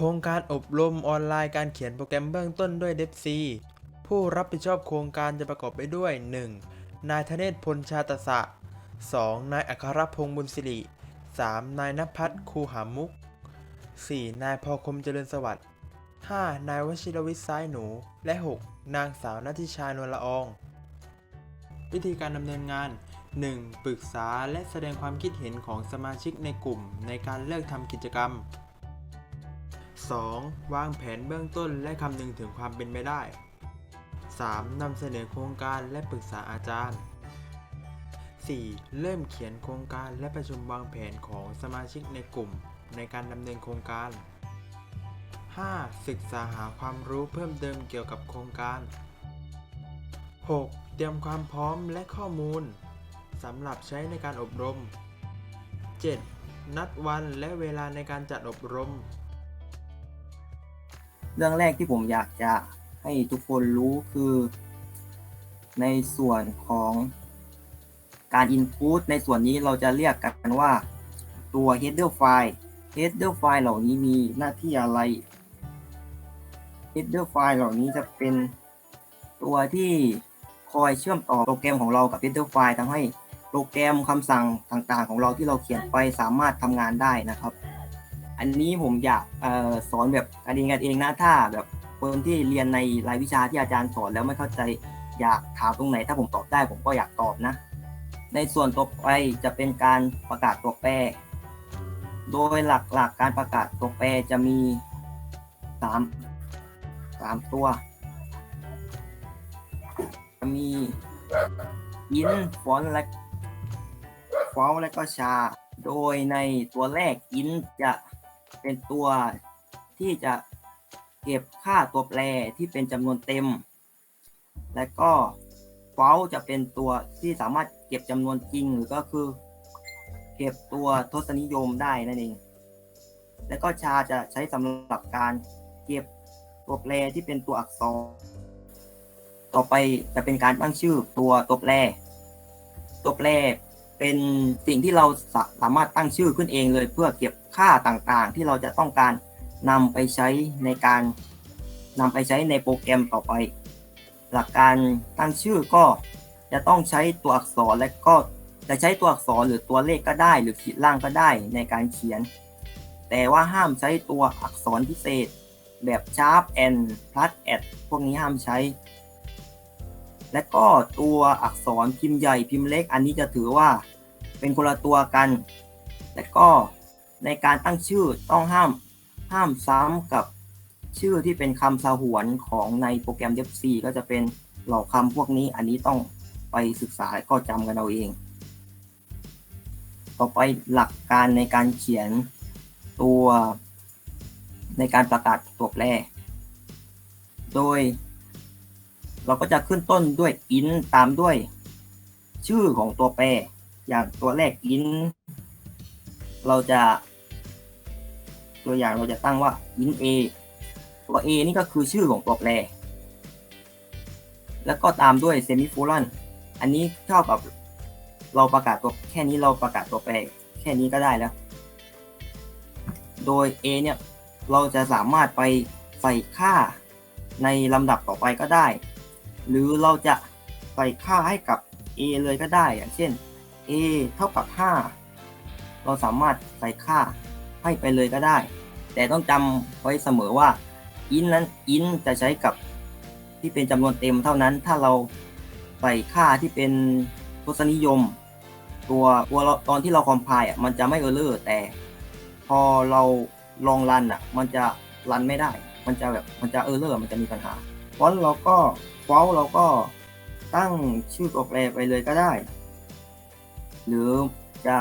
ครงการอบรมออนไลน์การเขียนโปรแกรมเบื้องต้นด้วย d e p c ผู้รับผิดชอบโครงการจะประกอบไปด้วย 1. นายธเนศพลชาตสะ 2. นายอัครพงษ์บุญสิริ 3. นายนภัทรคูหามุก 4. นายพอคมเจริญสวัสดิ์ 5. นายวชิรวิทย์ซ้ายหนู และ 6. นางสาวนัทิชานวลละออง วิธีการดำเนินงาน 1. ปรึกษาและแสดงความคิดเห็นของสมาชิกในกลุ่มในการเลิกทำกิจกรรม 2. วางแผนเบื้องต้นและคำนึงถึงความเป็นไปได้ 3. นำเสนอโครงการและปรึกษาอาจารย์ 4. เริ่มเขียนโครงการและประชุมวางแผนของสมาชิกในกลุ่ม ในการดำเนินโครงการ 5. ศึกษาหาความรู้เพิ่มเติมเกี่ยวกับโครงการ 6. เตรียมความพร้อมและข้อมูลสำหรับใช้ในการอบรม 7. นัดวันและเวลาในการจัดอบรม เรื่องแรกที่ผมอยากจะให้ทุกคนรู้คือ ในส่วนของการ input ในส่วนนี้เราจะเรียกกันว่าตัว header file header file เหล่านี้มีหน้าที่อะไร header file เหล่านี้จะเป็นตัวที่คอยเชื่อมต่อโปรแกรมของเรากับ header file ทำให้โปรแกรมคำสั่งต่างๆ ของเราที่เราเขียนไปสามารถทำงานได้นะครับ อันนี้ผมอยากออสอนแบบการเรียนกันเองนะถ้าแบบคนที่เรียนในรายวิชาที่อาจารย์สอนแล้วไม่เข้าใจอยากถามตรงไหน ถ้าผมตอบได้ผมก็อยากตอบนะ ในส่วนต่อไปจะเป็นการประกาศตัวแปร โดยหลักๆกการประกาศตัวแปรจะมีสามสามตัว จะมีอินฟอนและฟอลและก็ชา โดยในตัวแรกอินจะ เป็นตัวที่จะเก็บค่าตัวแปรที่เป็นจำนวนเต็ม และก็ฟอลจะเป็นตัวที่สามารถเก็บจำนวนจริงหรือก็คือ เก็บตัวทศนิยมได้นั่นเอง และก็ชาจะใช้สำหรับการเก็บตัวแปรที่เป็นตัวอักษร ต่อไปจะเป็นการตั้งชื่อตัวตัวแปร ตัวแปร เป็นสิ่งที่เราสาสามารถตั้งชื่อขึ้นเองเลย เพื่อเก็บค่าต่างๆ ที่เราจะต้องการนำไปใช้ในการนำไปใช้ในโปรแกรมต่อไป หลักการตั้งชื่อก็จะต้องใช้ตัวอักษรและก็จะใช้ตัวอักษรหรือตัวเลขก็ได้ หรือขีดล่างก็ได้ในการเขียน แต่ว่าห้ามใช้ตัวอักษรพิเศษ แบบ sharp and plus at พวกนี้ห้ามใช้ และก็ตัวอักษรพิมพ์ใหญ่พิมพ์เล็ก อันนี้จะถือว่า เป็นคนละตัวกัน และก็ในการตั้งชื่อต้องห้ามห้ามซ้ำกับชื่อที่เป็นคำสหวนของในโปรแกรม DFC ก็จะเป็นเหล่าคำพวกนี้อันนี้ต้องไปศึกษาและก็จำกันเอาเอง ต่อไปหลักการในการเขียนตัวในการประกาศตัวแปร โดย เราก็จะขึ้นต้นด้วย int ตามด้วย ชื่อของตัวแปร อย่างตัวแรก int เราจะ ตัวอย่างเราจะตั้งว่า int a ตัว a นี่ก็คือชื่อของตัวแปร แล้วก็ตามด้วย semicolon อันนี้เท่ากับเราประกาศตัวแค่นี้เราประกาศตัวแปรแค่นี้ก็ได้แล้ว โดย a เนี่ยเราจะสามารถไปใส่ค่าในลำดับต่อไปก็ได้ หรือเราจะใส่ค่าให้กับ a เลยก็ได้อย่างเช่น a เท่ากับ 5 เราสามารถใส่ค่าให้ไปเลยก็ได้ แต่ต้องจำไว้เสมอว่า int นั้น int จะใช้กับที่เป็นจำนวนเต็มเท่านั้น ถ้าเราใส่ค่าที่เป็นทศนิยม ตัวตัวตอนที่เราคอมไพล์อะมันจะไม่เออร์เลอร์แต่พอเราลองรันอะมันจะรันไม่ได้ มันจะแบบมันจะเออร์เลอร์มันจะมีปัญหาเพราะเราก็ฟอลเราก็ตั้งชื่อตัวแปรไปเลยก็ได้ หรือจะ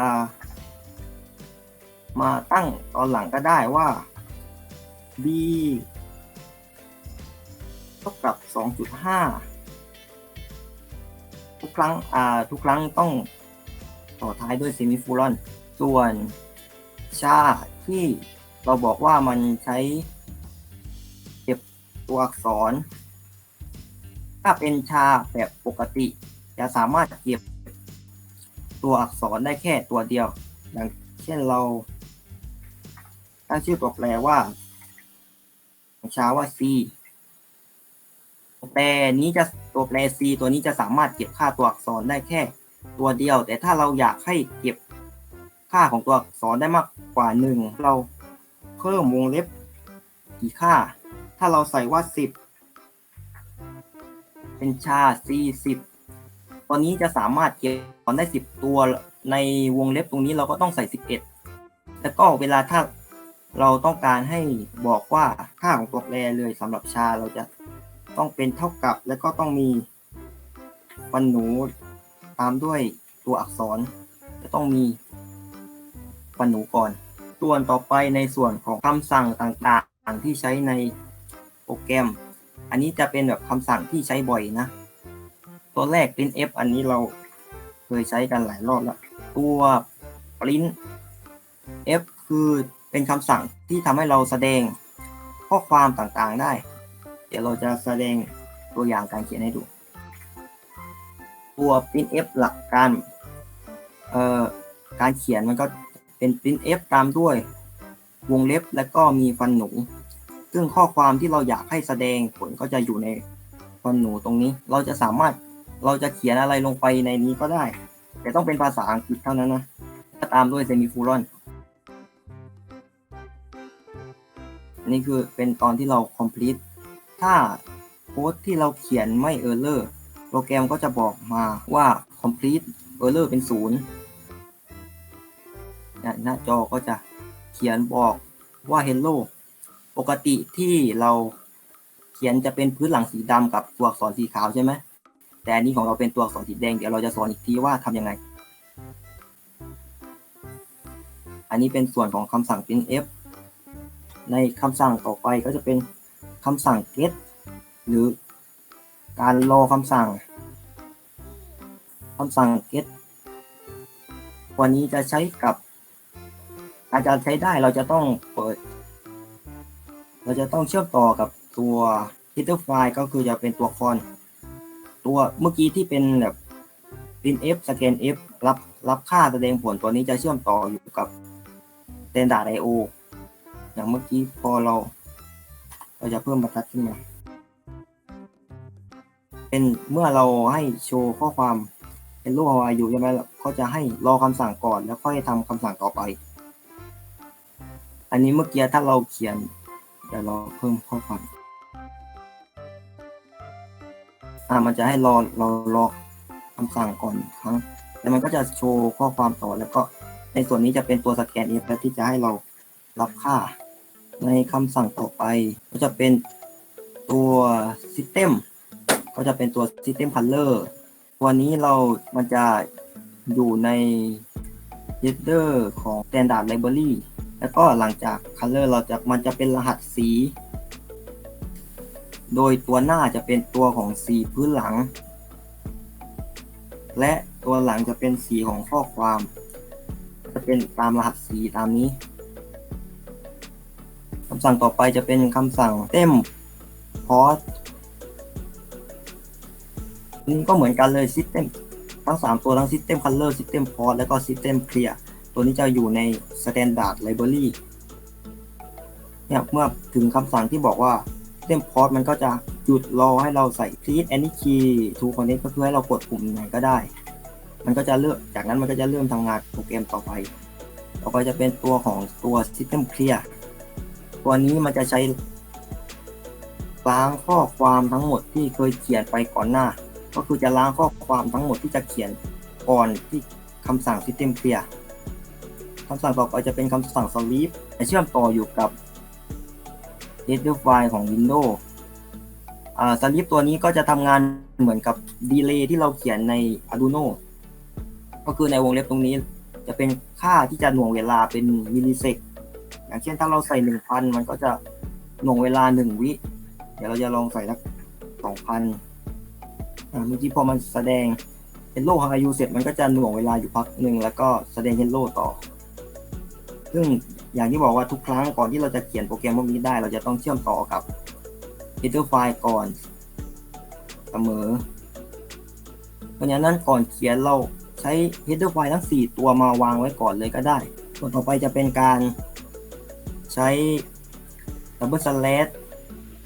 มาตั้งตอนหลังก็ได้ว่า b เท่ากับ 2.5 ทุกครั้งอ่าทุกครั้งต้องต่อท้ายด้วยเซมิฟูลอน ส่วนชาที่เราบอกว่ามันใช้เก็บตัวอักษร ถ้าเป็นชาแบบปกติ จะสามารถเก็บ ตัวอักษรได้แค่ตัวเดียว อย่างเช่นเราตั้งชื่อตัวแปรว่าของชาว่า c ตัวแปรนี้จะตัวแปร c ตัวนี้จะสามารถเก็บค่าตัวอักษรได้แค่ตัวเดียว แต่ถ้าเราอยากให้เก็บค่าของตัวอักษรได้มากกว่าหนึ่งเราเพิ่มวงเล็บกี่ค่า ถ้าเราใส่ว่า 10 เป็นชา c 10 ตัวนี้จะสามารถเก็บอักษรได้ 10 ตัวในวงเล็บตรงนี้เราก็ต้องใส่ 11 แล้วก็เวลาถ้าเราต้องการให้บอกว่าค่าของตัวแปรเลยสำหรับชาเราจะต้องเป็นเท่ากับ แล้วก็ต้องมีฟันหนูตามด้วยตัวอักษร จะต้องมีฟันหนูก่อน ส่วนต่อไปในส่วนของคำสั่งต่างๆที่ใช้ในโปรแกรม อันนี้จะเป็นแบบคำสั่งที่ใช้บ่อยนะ ตัวแรก printf อันนี้เราเคยใช้กันหลายรอบแล้ว ตัว print f คือเป็นคำสั่งที่ทำให้เราแสดงข้อความต่างๆได้ เดี๋ยวเราจะแสดงตัวอย่างการเขียนให้ดู ตัว printf หลักการเอ่อการเขียนมันก็เป็น printf ตามด้วยวงเล็บแล้วก็มีฟันหนู ซึ่งข้อความที่เราอยากให้แสดงผลก็จะอยู่ในฟันหนูตรงนี้ เราจะสามารถ เราจะเขียนอะไรลงไปในนี้ก็ได้ แต่ต้องเป็นภาษาอังกฤษเท่านั้นนะตามด้วยเซมิฟูลอนอันนี้คือเป็นตอนที่เรา complete ถ้าโค้ดที่เราเขียนไม่ error โปรแกรมก็จะบอกมาว่า complete error เป็นศูนย์หน้าจอก็จะเขียนบอกว่า hello ปกติที่เราเขียนจะเป็นพื้นหลังสีดำกับตัวอักษรสีขาวใช่ไหม แต่อันนี้ของเราเป็นตัวอักษรสีแดงเดี๋ยวเราจะสอนอีกทีว่าทำยังไง อันนี้เป็นส่วนของคำสั่ง printf ในคำสั่งต่อไปก็จะเป็นคำสั่ง get หรือการรอคำสั่งคำสั่ง get วันนี้จะใช้กับอาจจะใช้ได้เราจะต้องเปิด เราจะต้องเชื่อมต่อกับตัว header file ก็คือจะเป็นตัวคอน ตัวเมื่อกี้ที่เป็นแบบ printf scan f รับรับค่าแสดงผลตัวนี้จะเชื่อมต่ออยู่กับ standard IO อย่างเมื่อกี้พอเรา เราจะเพิ่มบรรทัดขึ้นมา เป็นเมื่อเราให้โชว์ข้อความ hello how are you ใช่ไหมเขาจะให้รอคำสั่งก่อนแล้วค่อยทำคำสั่งต่อไป อันนี้เมื่อกี้ถ้าเราเขียนเดี๋ยวเราเพิ่มข้อความ อ่ามันจะให้รอเรารอคำสั่งก่อนครั้ง แล้วมันก็จะโชว์ข้อความต่อแล้วก็ในส่วนนี้จะเป็นตัวสแกน F ที่จะให้เรารับค่า ในคำสั่งต่อไป ก็จะเป็นตัว System ก็จะเป็นตัว System Color ตัวนี้เรามันจะอยู่ใน header ของ Standard Library แล้วก็หลังจาก Color เราจะมันจะเป็นรหัสสี โดยตัวหน้าจะเป็นตัวของสีพื้นหลัง และตัวหลังจะเป็นสีของข้อความ จะเป็นตามรหัสสีตามนี้คำสั่งต่อไปจะเป็นคำสั่งเต็มพอสนี่ก็เหมือนกันเลย System ทั้ง 3 ตัวทั้ง System Color System Port แล้วก็ System Clear ตัวนี้จะอยู่ใน Standard Library เนี่ยเมื่อถึงคำสั่งที่บอกว่า System Port มันก็จะหยุดรอให้เราใส่ Please any key to connect ก็คือให้เรากดปุ่มไหนก็ได้ มันก็จะเริ่มจากนั้นมันก็จะเริ่มทำงานโปรแกรมต่อไป ต่อไปจะเป็นตัวของตัว System Clear ตัวนี้มันจะใช้ล้างข้อความทั้งหมดที่เคยเขียนไปก่อนหน้า ก็คือจะล้างข้อความทั้งหมดที่จะเขียนก่อนที่คำสั่ง System Clear คำสั่งต่อไปจะเป็นคำสั่ง Sleep จะเชื่อมต่ออยู่กับ header file ของ Windows อ่า Sleep ตัวนี้ก็จะทำงานเหมือนกับ Delay ที่เราเขียนใน Arduino ก็คือในวงเล็บตรงนี้ จะเป็นค่าที่จะหน่วงเวลาเป็นมิลลิเซกอย่างเช่นถ้าเราใส่หนึ่งพันมันก็จะหน่วงเวลาหนึ่งวิ เดี๋ยวเราจะลองใส่สักสองพันเมื่อกี้พอมันแสดง Hello How are you เสร็จมันก็จะหน่วงเวลาอยู่พักหนึ่งแล้วก็แสดง Hello ต่อ ซึ่งอย่างที่บอกว่าทุกครั้งก่อนที่เราจะเขียนโปรแกรมพวกนี้ได้ เราจะต้องเชื่อมต่อกับ header file ก่อนเสมอ เพราะฉะนั้นก่อนเขียนเราใช้ header file ทั้ง 4 ตัวมาวางไว้ก่อนเลยก็ได้ ส่วนต่อไปจะเป็นการใช้ double slash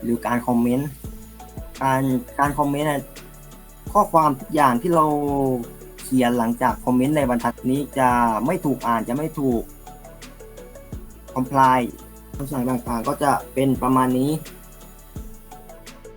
หรือการคอมเมนต์ การการคอมเมนต์ข้อความทุกอย่างที่เราเขียนหลังจากคอมเมนต์ในบรรทัดนี้จะไม่ถูกอ่านจะไม่ถูก comply คำสั่งต่างๆ ก็จะเป็นประมาณนี้